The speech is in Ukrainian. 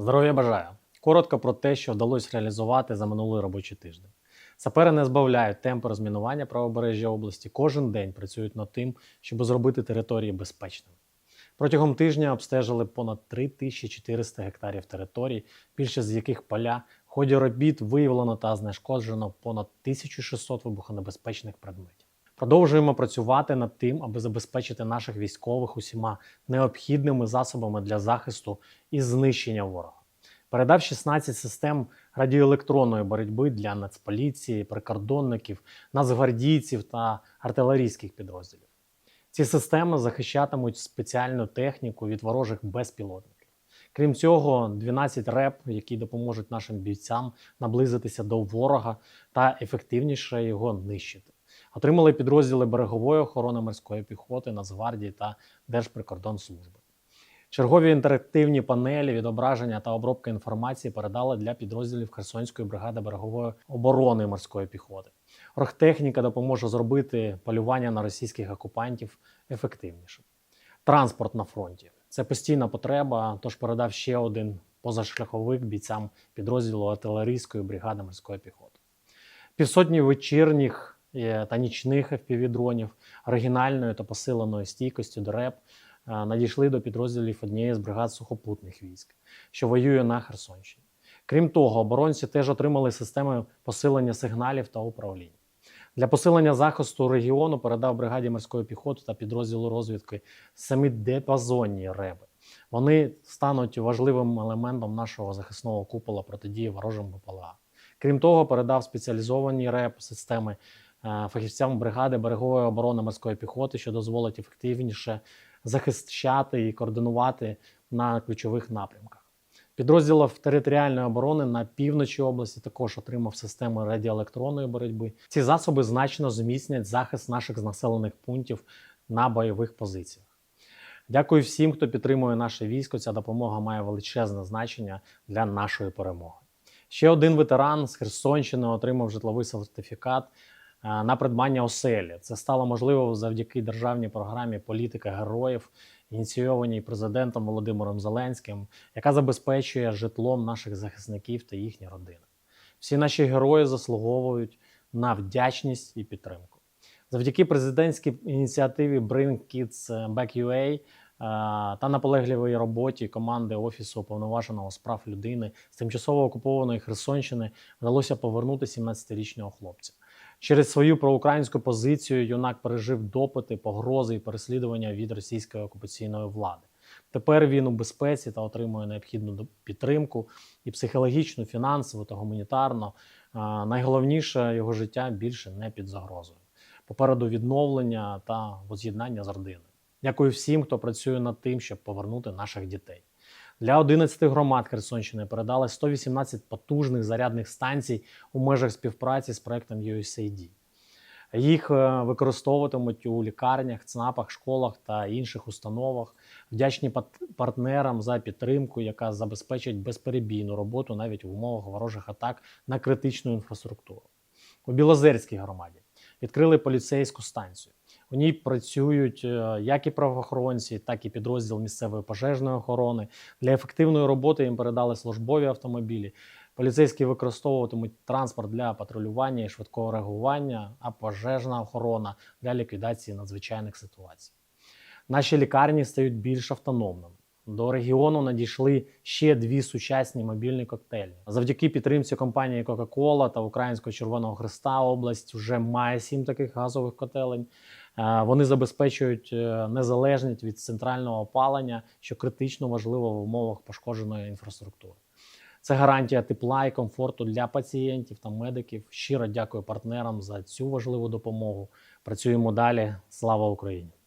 Здоров'я бажаю! Коротко про те, що вдалося реалізувати за минулий робочий тиждень. Сапери не збавляють темпи розмінування правобережжя області. Кожен день працюють над тим, щоб зробити території безпечними. Протягом тижня обстежили понад 3400 гектарів територій, більше з яких поля. В ході робіт виявлено та знешкоджено понад 1600 вибухонебезпечних предметів. Продовжуємо працювати над тим, аби забезпечити наших військових усіма необхідними засобами для захисту і знищення ворога. Передав 16 систем радіоелектронної боротьби для нацполіції, прикордонників, нацгвардійців та артилерійських підрозділів. Ці системи захищатимуть спеціальну техніку від ворожих безпілотників. Крім цього, 12 РЕП, які допоможуть нашим бійцям наблизитися до ворога та ефективніше його нищити. Отримали підрозділи берегової охорони морської піхоти, Нацгвардії та Держприкордонслужби. Чергові інтерактивні панелі відображення та обробка інформації передали для підрозділів Херсонської бригади берегової оборони морської піхоти. Оргтехніка допоможе зробити полювання на російських окупантів ефективнішим. Транспорт на фронті це постійна потреба, тож передав ще один позашляховик бійцям підрозділу артилерійської бригади морської піхоти. Півсотні вечірніх та нічних FPV-дронів оригінальної та посиленої стійкості до РЕП е, надійшли до підрозділів однієї з бригад сухопутних військ, що воює на Херсонщині. Крім того, оборонці теж отримали системи посилення сигналів та управління. Для посилення захисту регіону передав бригаді морської піхоти та підрозділу розвідки семидепазонні реби. Вони стануть важливим елементом нашого захисного купола протидії ворожим БПЛА. Крім того, передав спеціалізовані реп системи е, фахівцям бригади берегової оборони морської піхоти, що дозволить ефективніше захищати і координувати на ключових напрямках. Підрозділів територіальної оборони на півночі області також отримав системи радіоелектронної боротьби. Ці засоби значно зміцнять захист наших населених пунктів на бойових позиціях. Дякую всім, хто підтримує наше військо. Ця допомога має величезне значення для нашої перемоги. Ще один ветеран з Херсонщини отримав житловий сертифікат е, на придбання оселі. Це стало можливо завдяки державній програмі Політика героїв, ініційованій президентом Володимиром Зеленським, яка забезпечує житлом наших захисників та їхні родини. Всі наші герої заслуговують на вдячність і підтримку. Завдяки президентській ініціативі Bring Kids Back UA е, та наполегливій роботі команди Офісу уповноваженого з прав людини з тимчасово окупованої Херсонщини вдалося повернути 17-річного хлопця. Через свою проукраїнську позицію юнак пережив допити, погрози і переслідування від російської окупаційної влади. Тепер він у безпеці та отримує необхідну підтримку і психологічну, фінансову та гуманітарну. Найголовніше його життя більше не під загрозою. Попереду відновлення та воз'єднання з родиною. Дякую всім, хто працює над тим, щоб повернути наших дітей. Для 11 громад Херсонщини передали 118 потужних зарядних станцій у межах співпраці з проектом USAID. Їх е, використовуватимуть у лікарнях, ЦНАПах, школах та інших установах. Вдячні партнерам за підтримку, яка забезпечить безперебійну роботу навіть в умовах ворожих атак на критичну інфраструктуру. У Білозерській громаді відкрили поліцейську станцію. У ній працюють е, як і правоохоронці, так і підрозділ місцевої пожежної охорони. Для ефективної роботи їм передали службові автомобілі. Поліцейські використовуватимуть транспорт для патрулювання і швидкого реагування, а пожежна охорона для ліквідації надзвичайних ситуацій. Наші лікарні стають більш автономними. До регіону надійшли ще дві сучасні мобільні коктейлі. Завдяки підтримці компанії Coca-Cola та Українського Червоного Христа область вже має сім таких газових котелень. Е, Вони забезпечують е, незалежність від центрального опалення, що критично важливо в умовах пошкодженої інфраструктури. Це гарантія тепла і комфорту для пацієнтів та медиків. Щиро дякую партнерам за цю важливу допомогу. Працюємо далі. Слава Україні!